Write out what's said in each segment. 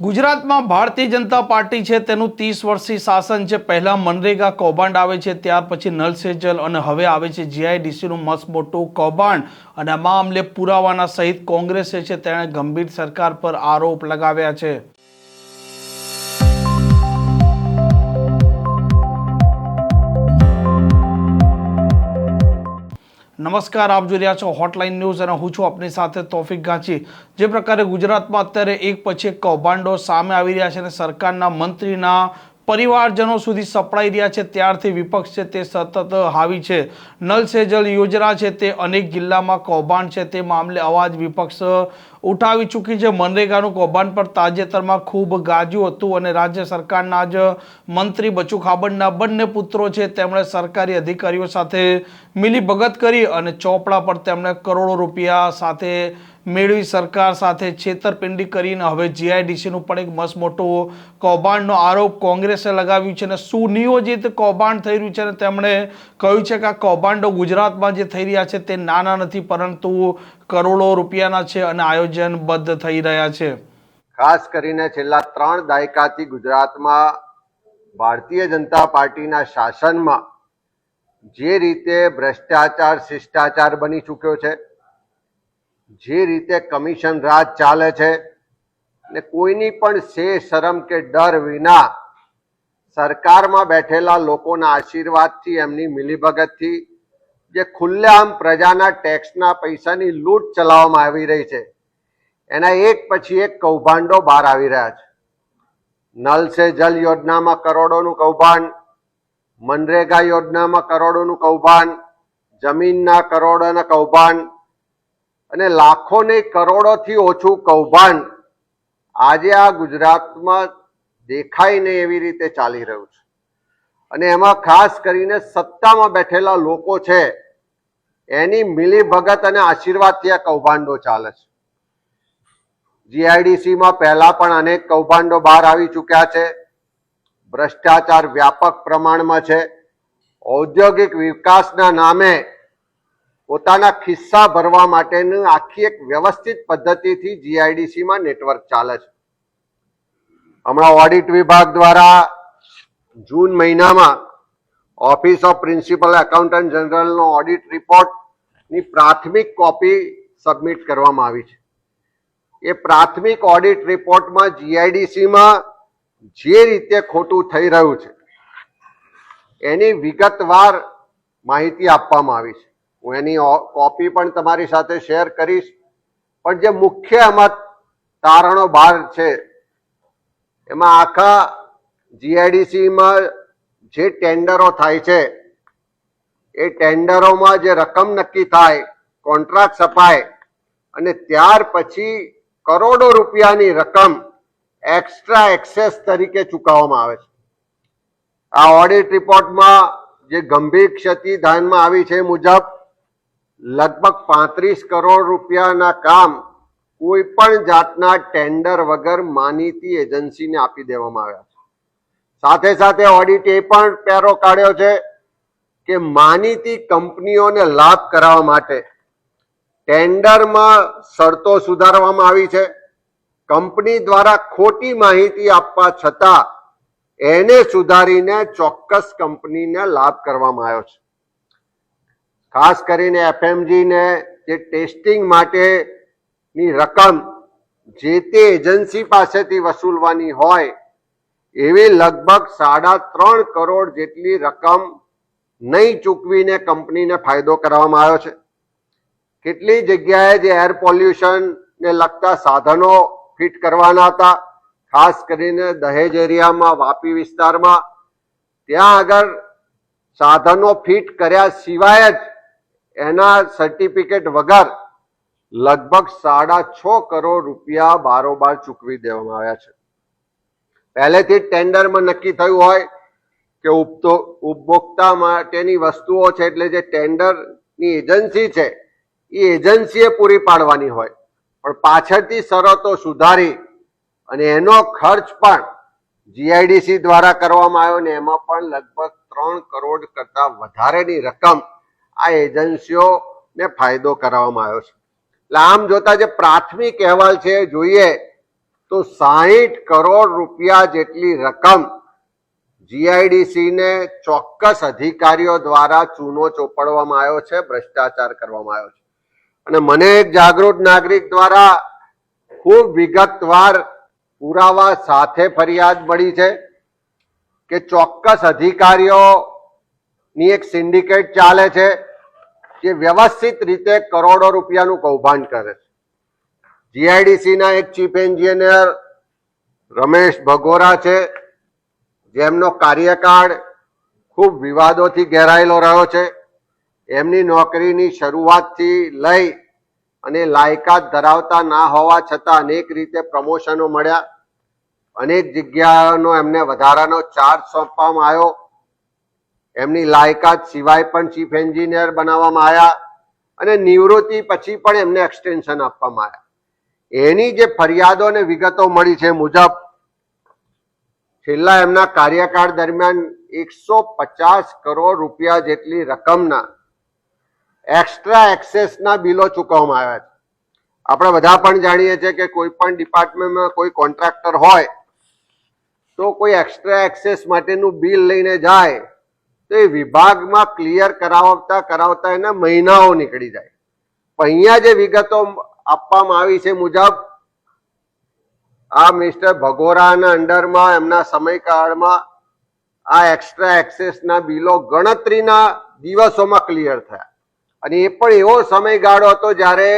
ગુજરાતમાં ભારતીય જનતા પાર્ટી છે, તેનું ત્રીસ વર્ષથી શાસન છે. પહેલા મનરેગા કૌભાંડ આવે છે, ત્યાર પછી નલ સે અને હવે આવે છે જીઆઈડીસીનું મસ્ત મોટું કૌભાંડ. અને આ મામલે પુરાવાના સહિત કોંગ્રેસે છે, તેણે ગંભીર સરકાર પર આરોપ લગાવ્યા છે. નમસ્કાર, આપ જોઈ રહ્યા છો હોટલાઇન ન્યૂઝ અને હું છું આપની સાથે તોફિક ગાંચી જે પ્રકારે ગુજરાતમાં અત્યારે એક પછી એક કૌભાંડો સામે આવી રહ્યા છે અને સરકારના મંત્રીના પરિવારજનો સુધી સપડાઈ રહ્યા છે. ત્યારથી વિપક્ષ છે તે સતત હાવી છે. નલ સે જલ યોજના છે તે અનેક જિલ્લામાં કૌભાંડ છે. તે મામલે અવાજ વિપક્ષ ઉઠાવી ચૂકી છે. મનરેગાનું કૌભાંડ પણ તાજેતરમાં ખૂબ ગાજ્યું હતું અને રાજ્ય સરકારના જ મંત્રી બચુ ખાબડના બંને પુત્રો છે. તેમણે સરકારી અધિકારીઓ સાથે મિલી ભગત કરી અને ચોપડા પર તેમણે કરોડો રૂપિયા સાથે મેળવી સરકાર સાથે છેતરપિંડી કરીને હવે જીઆઈડીસીનું પણ એક મસ્ત મોટો કૌભાંડનો આરોપ કોંગ્રેસે લગાવ્યું છે અને સુનિયોજિત કૌભાંડ થઈ રહ્યું છે અને તેમણે કહ્યું છે કે આ કૌભાંડો ગુજરાતમાં જે થઈ રહ્યા છે તે નાના નથી, પરંતુ કરોડો રૂપિયાના છે અને આયોજનબદ્ધ થઈ રહ્યા છે. ખાસ કરીને છેલ્લા ત્રણ દાયકાથી ગુજરાતમાં ભારતીય જનતા પાર્ટીના શાસનમાં જે રીતે ભ્રષ્ટાચાર, શિષ્ટાચાર બની ચૂક્યો છે જે રીતે કમિશન રાજ ચાલે છે ને કોઈની પણ સે શરમ કે ડર વિના સરકારમાં બેઠેલા લોકોના આશીર્વાદથી, એમની મિલીભગતથી જે ખુલ્લેઆમ પ્રજાના ટેક્સના પૈસાની લૂંટ ચલાવવામાં આવી રહી છે, એના એક પછી એક કૌભાંડો બહાર આવી રહ્યા છે. નલ સે જલ યોજનામાં કરોડોનું કૌભાંડ, મનરેગા યોજનામાં કરોડોનું કૌભાંડ, જમીનના કરોડોના કૌભાંડ અને લાખો ને કરોડોથી ઓછું કૌભાંડ આજે આ ગુજરાતમાં દેખાય નહીં એવી રીતે ચાલી રહ્યું છે. અને એમાં ખાસ કરીને સત્તામાં બેઠેલા લોકો છે, એની મિલીભગત અને આશીર્વાદથી આ કૌભાંડો ચાલે છે. જીઆઈડીસીમાં પહેલા પણ અનેક કૌભાંડો બહાર આવી ચૂક્યા છે. ભ્રષ્ટાચાર વ્યાપક પ્રમાણમાં છે. ઔદ્યોગિક વિકાસના નામે પોતાના ખિસ્સા ભરવા માટેનું આખી એક વ્યવસ્થિત પદ્ધતિથી જીઆઈડીસીમાં નેટવર્ક ચાલે છે. હમણાં ઓડિટ વિભાગ દ્વારા જૂન મહિનામાં ઓફિસ ઓફ પ્રિન્સિપલ એકાઉન્ટન્ટ જનરલનો ઓડિટ રિપોર્ટની પ્રાથમિક કોપી સબમિટ કરવામાં આવી છે. એ પ્રાથમિક ઓડિટ રિપોર્ટમાં જીઆઈડીસીમાં જે રીતે ખોટું થઈ રહ્યું છે, એની વિગતવાર માહિતી આપવામાં આવી છે. હું એની કોપી પણ તમારી સાથે શેર કરીશ. પણ જે મુખ્ય એમાં તારણો બહાર છે, એમાં આખા જીઆઈડીસીમાં જે ટેન્ડરો થાય છે, એ ટેન્ડરોમાં જે રકમ નક્કી થાય, કોન્ટ્રાક્ટ સપાય, અને ત્યાર પછી કરોડો રૂપિયાની રકમ એક્સ્ટ્રા એક્સેસ તરીકે ચૂકવવામાં આવે છે. આ ઓડિટ રિપોર્ટમાં જે ગંભીર ક્ષતિ ધ્યાનમાં આવી છે મુજબ લગભગ પાંત્રીસ કરોડ રૂપિયાના કામ કોઈ પણ જાતના ટેન્ડર વગર માનીતી એજન્સીને આપી દેવામાં આવ્યા છે. સાથે સાથે ઓડિટે એ પણ પેરો કાઢ્યો છે કે માનીતી કંપનીઓને લાભ કરાવવા માટે ટેન્ડરમાં શરતો સુધારવામાં આવી છે. કંપની દ્વારા ખોટી માહિતી આપવા છતાં એને સુધારીને ચોક્કસ કંપનીને લાભ કરવામાં આવ્યો છે. ખાસ કરીને એફએમજીને જે ટેસ્ટિંગ માટેની રકમ જે તે એજન્સી પાસેથી વસૂલવાની હોય, એવી લગભગ સાડા ત્રણ કરોડ જેટલી રકમ નહીં ચૂકવીને કંપનીને ફાયદો કરવામાં આવ્યો છે. કેટલી જગ્યાએ જે એર પોલ્યુશનને લગતા સાધનો ફિટ કરવાના હતા, ખાસ કરીને દહેજ એરિયામાં, વાપી વિસ્તારમાં, ત્યાં આગળ સાધનો ફિટ કર્યા સિવાય જ એના સર્ટિફિકેટ વગર લગભગ સાડા છ કરોડ રૂપિયા બારોબાર ચૂકવી દેવામાં આવ્યા છે. પહેલેથી ટેન્ડરમાં નક્કી થયું હોય કે ઉપતો ઉપભોક્તા માટેની વસ્તુઓ છે એટલે જે ટેન્ડરની એજન્સી છે, એ એજન્સીએ પૂરી પાડવાની હોય. પણ પાછળથી શરતો સુધારી અને એનો ખર્ચ પણ જીઆઈડીસી દ્વારા કરવામાં આવ્યો ને એમાં પણ લગભગ ત્રણ કરોડ કરતા વધારેની રકમ આ એજન્સીઓને ફાયદો કરાવવામાં આવ્યો છે. એટલે આમ જોતા જે પ્રાથમિક અહેવાલ છે જોઈએ તો સાહીઠ કરોડ રૂપિયા જેટલી રકમ જીઆઈડીસી ને ચોક્કસ અધિકારીઓ દ્વારા ચૂનો ચોપડવામાં આવ્યો છે, ભ્રષ્ટાચાર કરવામાં આવ્યો છે. અને મને એક જાગૃત નાગરિક દ્વારા ખૂબ વિગતવાર પુરાવા સાથે ફરિયાદ મળી છે કે ચોક્કસ અધિકારીઓ ની એક સિન્ડિકેટ ચાલે છે જે વ્યવસ્થિત રીતે કરોડો રૂપિયાનું કૌભાંડ કરે છે. જીઆઈડીસીના એક ચીફ એન્જિનિયર રમેશ ભગોરા છે, જેમનો કાર્યકાળ ખૂબ વિવાદોથી ઘેરાયેલો રહ્યો છે. એમની નોકરીની શરૂઆતથી લઈ અને લાયકાત ધરાવતા ના હોવા છતાં અનેક રીતે પ્રમોશનો મળ્યા. અનેક જગ્યાનો એમને વધારાનો ચાર્જ સોંપવામાં આવ્યો. એમની લાયકાત સિવાય પણ ચીફ એન્જિનિયર બનાવવામાં આવ્યા અને નિવૃત્તિ પછી પણ એમને એક્સટેન્શન આપવામાં આવ્યા. એની જે ફરિયાદો અને વિગતો મળી છે મુજબ, છેલ્લા એમના કાર્યકાળ દરમિયાન એકસો પચાસ કરોડ રૂપિયા જેટલી રકમના એક્સ્ટ્રા એક્સેસના બિલો ચૂકવવામાં આવ્યા છે. આપણે બધા પણ જાણીએ છીએ કે કોઈ પણ ડિપાર્ટમેન્ટમાં કોઈ કોન્ટ્રાક્ટર હોય તો કોઈ એક્સ્ટ્રા એક્સેસ માટેનું બિલ લઈને જાય તો એ વિભાગમાં ક્લિયર કરાવતા કરાવતા એના મહિનાઓ નીકળી જાય. અહીંયા જે વિગતો આપવામાં આવી છે મુજબ, આ મિસ્ટર ભગોરાના અંડરમાં, એમના સમયકાળમાં આ એક્સ્ટ્રા એક્સેસના બિલો ગણતરીના દિવસોમાં ક્લિયર થયા. અને એ પણ એવો સમયગાળો હતો જ્યારે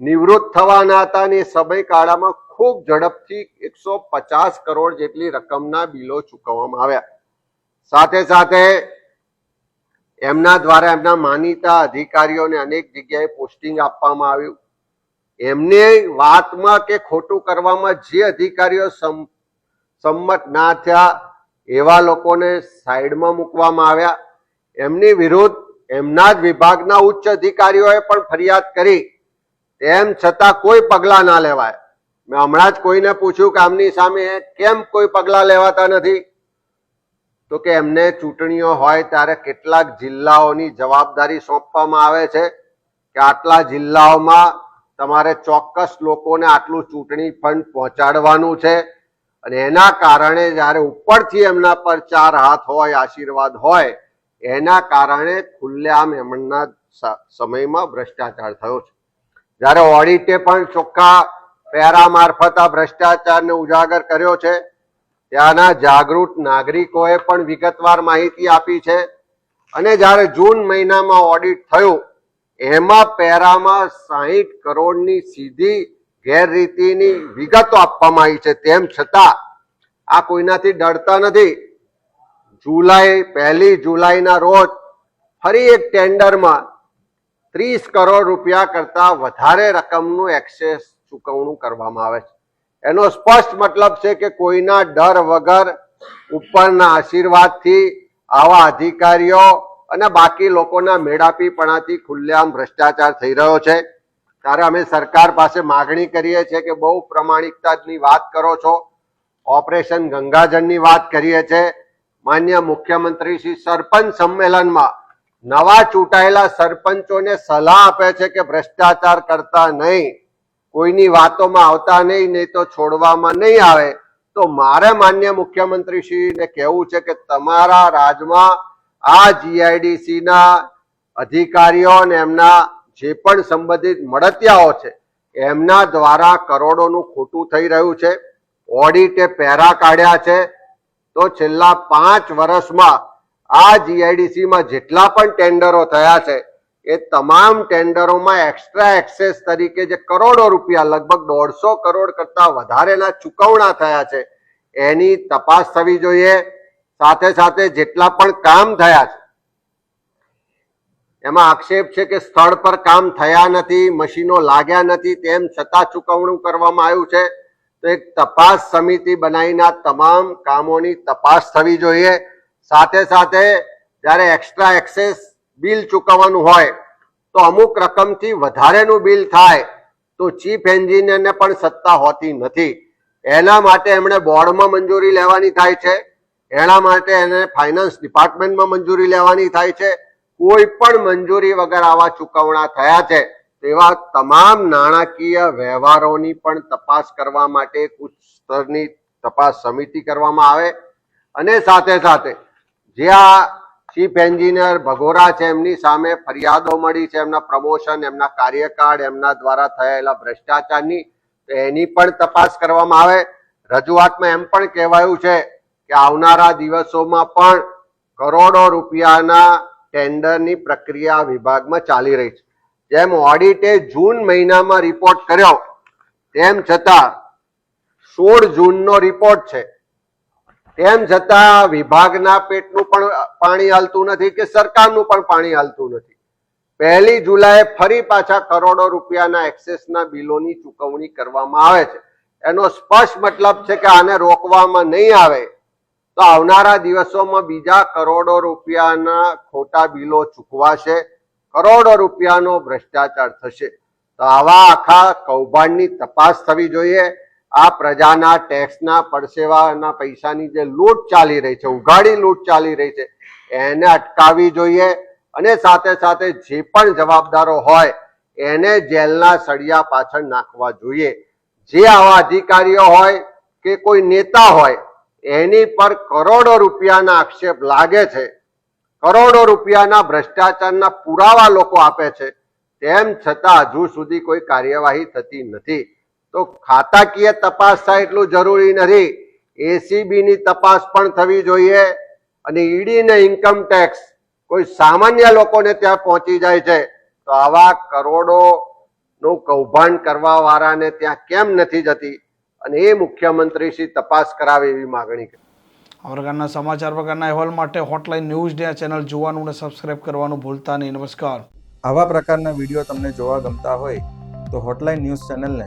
નિવૃત્ત થવાના હતા અને એ સમયગાળામાં ખૂબ ઝડપથી એકસો પચાસ કરોડ જેટલી રકમના બિલો ચૂકવવામાં આવ્યા. સાથે સાથે એમના દ્વારા એમના માનીતા અધિકારીઓને અનેક જગ્યાએ પોસ્ટિંગ આપવામાં આવ્યું. એમને વાતમાં કે ખોટું કરવામાં જે અધિકારીઓ સમ- સંમત ના થયા એવા લોકોને સાઈડમાં મૂકવામાં આવ્યા. એમની વિરુદ્ધ એમના જ વિભાગના ઉચ્ચ અધિકારીઓએ પણ ફરિયાદ કરી. તેમ છતાં કોઈ પગલા ના લેવાય. મેં હમણાં જ કોઈને પૂછ્યું કે આમની સામે કેમ કોઈ પગલા લેવાતા નથી? તો કે એમને ચૂંટણીઓ હોય ત્યારે કેટલાક જિલ્લાઓની જવાબદારી સોંપવામાં આવે છે કે આટલા જિલ્લાઓમાં તમારે ચોક્કસ લોકોને આટલું ચૂંટણી ફંડ પહોંચાડવાનું છે. અને એના કારણે જ્યારે ઉપરથી એમના પર ચાર હાથ હોય, આશીર્વાદ હોય, એના કારણે ખુલ્લેઆમ એમના સમયમાં ભ્રષ્ટાચાર થયો છે. જ્યારે ઓડિટે પણ ચોખ્ખા પેરા મારફત આ ભ્રષ્ટાચારને ઉજાગર કર્યો છે ત્યાંના જાગૃત નાગરિકોએ પણ વિગતવાર માહિતી આપી છે. અને જ્યારે જૂન મહિનામાં ઓડિટ થયું, એમાં પેરામાં સાહીઠ કરોડની સીધી ગેરરીતિની વિગતો આપવામાં આવી છે. તેમ છતાં, આ કોઈનાથી ડરતા નથી. જુલાઈ, પહેલી જુલાઈના રોજ ફરી એક ટેન્ડરમાં ત્રીસ કરોડ રૂપિયા કરતા વધારે રકમનું એક્સેસ ચૂકવણું કરવામાં આવે છે. એનો સ્પષ્ટ મતલબ છે કે કોઈના ડર વગર ઉપરના આશીર્વાદથી આવા અધિકારીઓ અને બાકી લોકોના મેળાપીપણાથી ખુલ્લેઆમ ભ્રષ્ટાચાર થઈ રહ્યો છે. ત્યારે અમે સરકાર પાસે માગણી કરીએ છીએ કે બહુ પ્રમાણિકતાની વાત કરો છો. ઓપરેશન ગંગાજળની વાત કરીએ છીએ માન્ય મુખ્યમંત્રી શ્રી સરપંચ સંમેલનમાં નવા ચૂંટાયેલા સરપંચોને સલાહ આપે છે કે ભ્રષ્ટાચાર કરતા નહીં. કોઈની વાતોમાં આવતા નહીં નહીં તો છોડવામાં નહીં આવે. તો મારે માન્ય મુખ્યમંત્રી શ્રીને કહેવું છે કે તમારા રાજમાં આ જીઆઈડીસીના અધિકારીઓ અને એમના જે પણ સંબંધિત મળતિયાઓ છે, એમના દ્વારા કરોડોનું ખોટું થઈ રહ્યું છે, ઓડિટે પહેરા કાઢ્યા છે. તો છેલ્લા પાંચ વર્ષમાં આ જીઆઈડીસીમાં જેટલા પણ ટેન્ડરો થયા છે એ તમામ ટેન્ડરોમાં એક્સ્ટ્રા એક્સેસ તરીકે જે કરોડો રૂપિયા, લગભગ દોઢસો કરોડ કરતા વધારેના ચૂકવણા થયા છે. એની તપાસ થવી જોઈએ. સાથે સાથે જેટલા પણ કામ થયા છે, એમાં આક્ષેપ છે કે સ્થળ પર કામ થયા નથી, મશીનો લાગ્યા નથી, તેમ છતાં ચૂકવણું કરવામાં આવ્યું છે. તો એક તપાસ સમિતિ બનાવીને તમામ કામોની તપાસ થવી જોઈએ. સાથે સાથે જ્યારે એક્સ્ટ્રા એક્સેસ બિલ ચૂકવવાનું હોય, તો અમુક રકમથી વધારેનું બિલ થાય, તો ચીફ એન્જિનિયરને પણ સત્તા હોતી નથી. એના માટે એમણે બોર્ડમાં મંજૂરી લેવાની થાય છે, એના માટે એને ફાઇનાન્સ ડિપાર્ટમેન્ટમાં મંજૂરી લેવાની થાય છે, કોઈ પણ મંજૂરી વગર આવા ચૂકવણા થયા છે. તેવા તમામ નાણાકીય વ્યવહારોની પણ તપાસ કરવા માટે ઉચ્ચ સ્તરની તપાસ સમિતિ કરવામાં આવે. અને સાથે સાથે જે આ ચીફ એન્જિનિયર ભગોરા છે, એમની સામે ફરિયાદો મળી છે, એમના પ્રમોશન, એમના કાર્યકાળ, એમના દ્વારા થયેલા ભ્રષ્ટાચારની એની પણ તપાસ કરવામાં આવે. રજૂઆતમાં એમ પણ કહેવાયું છે કે આવનારા દિવસોમાં પણ કરોડો રૂપિયાના ટેન્ડરની પ્રક્રિયા વિભાગમાં ચાલી રહી છે. જેમ ઓડિટે જૂન મહિનામાં રિપોર્ટ કર્યો, તેમ છતાં સોળ જૂનનો રિપોર્ટ છે. તેમ છતાં વિભાગના પેટનું પણ પાણી હાલતું નથી કે સરકારનું પણ પાણી હાલતું નથી. પહેલી જુલાઈએ ફરી પાછા કરોડો રૂપિયાના એક્સેસના બિલોની ચૂકવણી કરવામાં આવે છે. એનો સ્પષ્ટ મતલબ છે કે આને રોકવામાં નહીં આવે તો આવનારા દિવસોમાં બીજા કરોડો રૂપિયાના ખોટા બિલો ચૂકવાશે, કરોડો રૂપિયાનો ભ્રષ્ટાચાર થશે. તો આવા આખા કૌભાંડની તપાસ થવી જોઈએ. આ પ્રજાના ટેક્સના પડસેવાના પૈસાની જે લૂંટ ચાલી રહી છે, ઉઘાડી લૂંટ ચાલી રહી છે, એને અટકાવવી જોઈએ અને સાથે સાથે જે પણ જવાબદારો હોય, એને જેલના સળિયા પાછળ નાખવા જોઈએ. જે આવા અધિકારીઓ હોય કે કોઈ નેતા હોય, એની પર કરોડો રૂપિયાના આક્ષેપ લાગે છે. કરોડો રૂપિયાના ભ્રષ્ટાચારના પુરાવા લોકો આપે છે. તેમ છતાં હજુ સુધી કોઈ કાર્યવાહી થતી નથી. તો ખાતાકીય તપાસ થાય એટલું જરૂરી નથી. એસીબી ની તપાસ પણ થવી જોઈએ અને ઈડી ને ઇન્કમ ટેક્સ કોઈ સામાન્ય લોકોને ત્યાં પહોંચી જાય છે. તો આવા કરોડો નું કૌભાંડ કરવા વાળાને ત્યાં કેમ નથી જતી? અને એ મુખ્યમંત્રી શ્રી તપાસ કરાવે એવી માગણી કરી. આ પ્રકારના સમાચાર પ્રકારના અહેવાલ માટે હોટલાઇન ન્યૂઝ ડે ચેનલ જોવાનું અને સબસ્ક્રાઇબ કરવાનું ભૂલતા નહીં. નમસ્કાર. આવા પ્રકારના વીડિયો તમને જોવા ગમતા હોય તો હોટલાઇન ન્યૂઝ ચેનલને